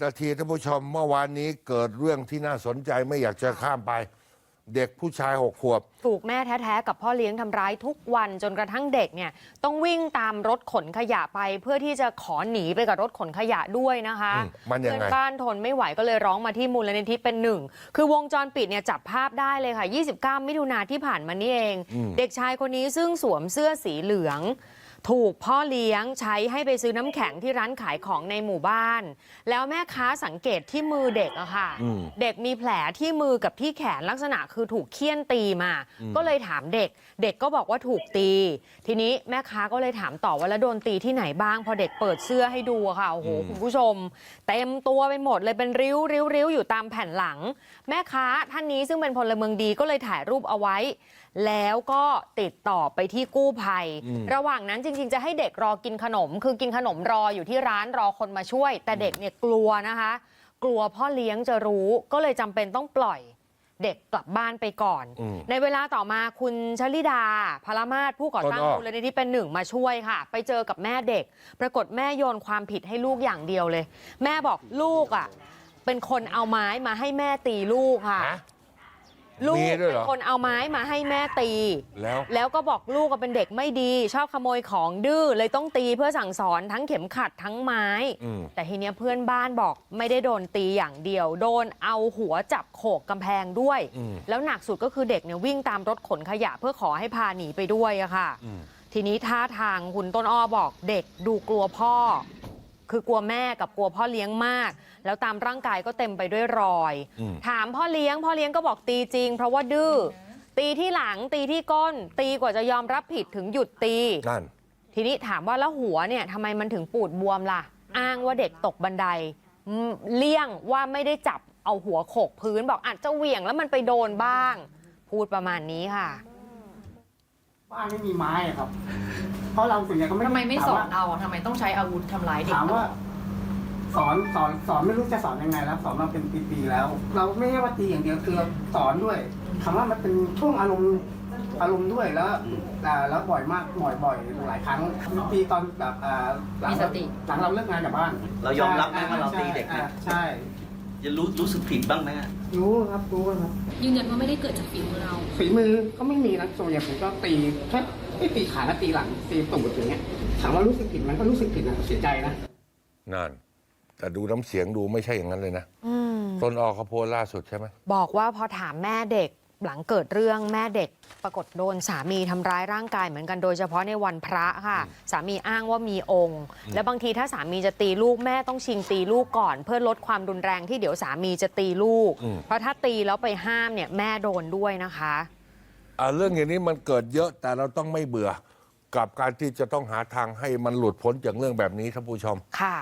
11 นาทีท่านผู้ชมเมื่อวานนี้เกิดเรื่องที่น่าสนใจไม่อยากจะข้ามไป เด็กผู้ชายหกขวบ ถูกแม่แท้ๆกับพ่อเลี้ยงทำร้ายทุกวันจนกระทั่งเด็กเนี่ยต้องวิ่งตามรถขนขยะไปเพื่อที่จะขอหนีไปกับรถขนขยะด้วยนะคะอืมมันยังไง เพื่อนบ้านทนไม่ไหวก็เลยร้องมาที่มูลนิธิเป็นหนึ่งคือวงจรปิดเนี่ยจับภาพได้เลยค่ะ 29 มิถุนาที่ผ่านมานี่เอง เด็กชายคนนี้ซึ่งสวมเสื้อสีเหลือง ถูกพ่อเลี้ยงใช้ให้ไปซื้อน้ำแข็งที่ร้านขายของในหมู่บ้าน แล้วแม่ค้าสังเกตที่มือเด็กอะค่ะ อืม เด็กมีแผลที่มือกับที่แขนลักษณะคือถูกเคี่ยนตีมา ก็เลยถามเด็ก เด็กก็บอกว่าถูกตี ทีนี้แม่ค้าก็เลยถามต่อว่าแล้วโดนตีที่ไหนบ้าง พอเด็กเปิดเสื้อให้ดูอะค่ะ โอ้โห คุณผู้ชม เต็มตัวไปหมดเลยเป็นริ้วริ้วริ้วอยู่ตามแผ่นหลัง แม่ค้าท่านนี้ซึ่งเป็นพลเมืองดีก็เลยถ่ายรูปเอาไว้ แล้วก็ติดต่อไปที่กู้ภัย ระหว่างนั้นจริง ๆ จะให้เด็กรอกินขนม คือกินขนมรออยู่ที่ร้านรอคนมาช่วย แต่เด็กเนี่ยกลัวนะคะ กลัวพ่อเลี้ยงจะรู้ก็เลยจำเป็นต้องปล่อย เด็กกลับบ้านไปก่อน อืมในเวลาต่อมาคุณชลิดาพลมาศผู้ก่อตั้งต้นอ้อมูลนิธิเป็นหนึ่งมาช่วยค่ะ ไปเจอกับแม่เด็ก ปรากฏแม่โยนความผิดให้ลูกอย่างเดียวเลย แม่บอกลูกอะเป็นคนเอาไม้มาให้แม่ตีลูกค่ะ ฮะ ลูกมีด้วยเป็เหรนอคนเอาไม้มาให้แม่ตี แล้ว แล้วก็บอกลูกก็เป็นเด็กไม่ดี ชอบขโมยของดื้อเลยต้องตีเพื่อสั่งสอนทั้งเข็มขัดทั้งไม้ อืมแต่ทีเนี้ยเพื่อนบ้านบอกไม่ได้โดนตีอย่างเดียว โดนเอาหัวจับโขกกำแพงด้วย อืมแล้วหนักสุดก็คือเด็กเนี่ยวิ่งตามรถขนขยะเพื่อขอให้พาหนีไปด้วยอะค่ะ อืม ทีนี้ท่าทางคุณต้นอ้อบอกเด็กดูกลัวพ่อ คือกลัวแม่กับกลัวพ่อเลี้ยงมาก แล้วตามร่างกายก็เต็มไปด้วยรอย อืม ถามพ่อเลี้ยง พ่อเลี้ยงก็บอกตีจริง เพราะว่าดื้อตีที่หลังตีที่ก้น ตีกว่าจะยอมรับผิดถึงหยุดตี นั่น ทีนี้ถามว่าแล้วหัวเนี่ยทำไมมันถึงปูดบวมล่ะ อ้างว่าเด็กตกบันไดอืมเลี่ยงว่าไม่ได้จับเอาหัวโขกพื้นบอกอาจจะเหวี่ยงแล้วมันไปโดนบ้าง พูดประมาณนี้ค่ะ บ้านไม่มีไม้อะครับ เพราะเราส่วนใหญ่ก็ไม่ทำไมไม่สอนถาว่าเราอะทำไมต้องใช้อาวุธทำร้ายเด็กถามตลว่าอดสอนสอนสอนไม่รู้จะสอนยังไงแล้ว สอนมาเป็นปีๆแล้ว เราไม่ใช่ว่าตีอย่างเดียวคือเราสอนด้วยคำว่ามันเป็นช่วงอารมณ์อารมณ์ด้วยแล้วอ่าแล้วบ่อยมากบ่อยบ่อยหลายครั้งตีตอนแบบอ่าหลังมีสติหลังเราเลิกงานจากบ้านเรายอมรับไหมว่าเราตีเด็กอ่านะใช่ จะรู้รู้สึกผิดบ้างไหมอะรู้ครับรู้ครับยืนยันว่าไม่ได้เกิดจากฝีมือเราฝีมือก็ไม่มีนะส่วนใหญ่ผมก็ตีแค่ไม่ตีขาและตีหลังตีตูดอย่างเงี้ยถามว่ารู้สึกผิดมันก็รู้สึกผิดนะเสียใจนะนั่นแต่ดูน้ำเสียงดูไม่ใช่อย่างนั้นเลยนะอืมต้นอ้อเขาโพสต์ล่าสุดใช่ไหมบอกว่าพอถามแม่เด็ก หลังเกิดเรื่องแม่เด็กปรากฏโดนสามีทำร้ายร่างกายเหมือนกันโดยเฉพาะในวันพระค่ะ สามีอ้างว่ามีองค์ และบางทีถ้าสามีจะตีลูกแม่ต้องชิงตีลูกก่อน เพื่อลดความรุนแรงที่เดี๋ยวสามีจะตีลูก อืม เพราะถ้าตีแล้วไปห้ามเนี่ยแม่โดนด้วยนะคะ อ่าเรื่องอย่างนี้มันเกิดเยอะแต่เราต้องไม่เบื่อ กับการที่จะต้องหาทางให้มันหลุดพ้นจากเรื่องแบบนี้ท่านผู้ชม ค่ะ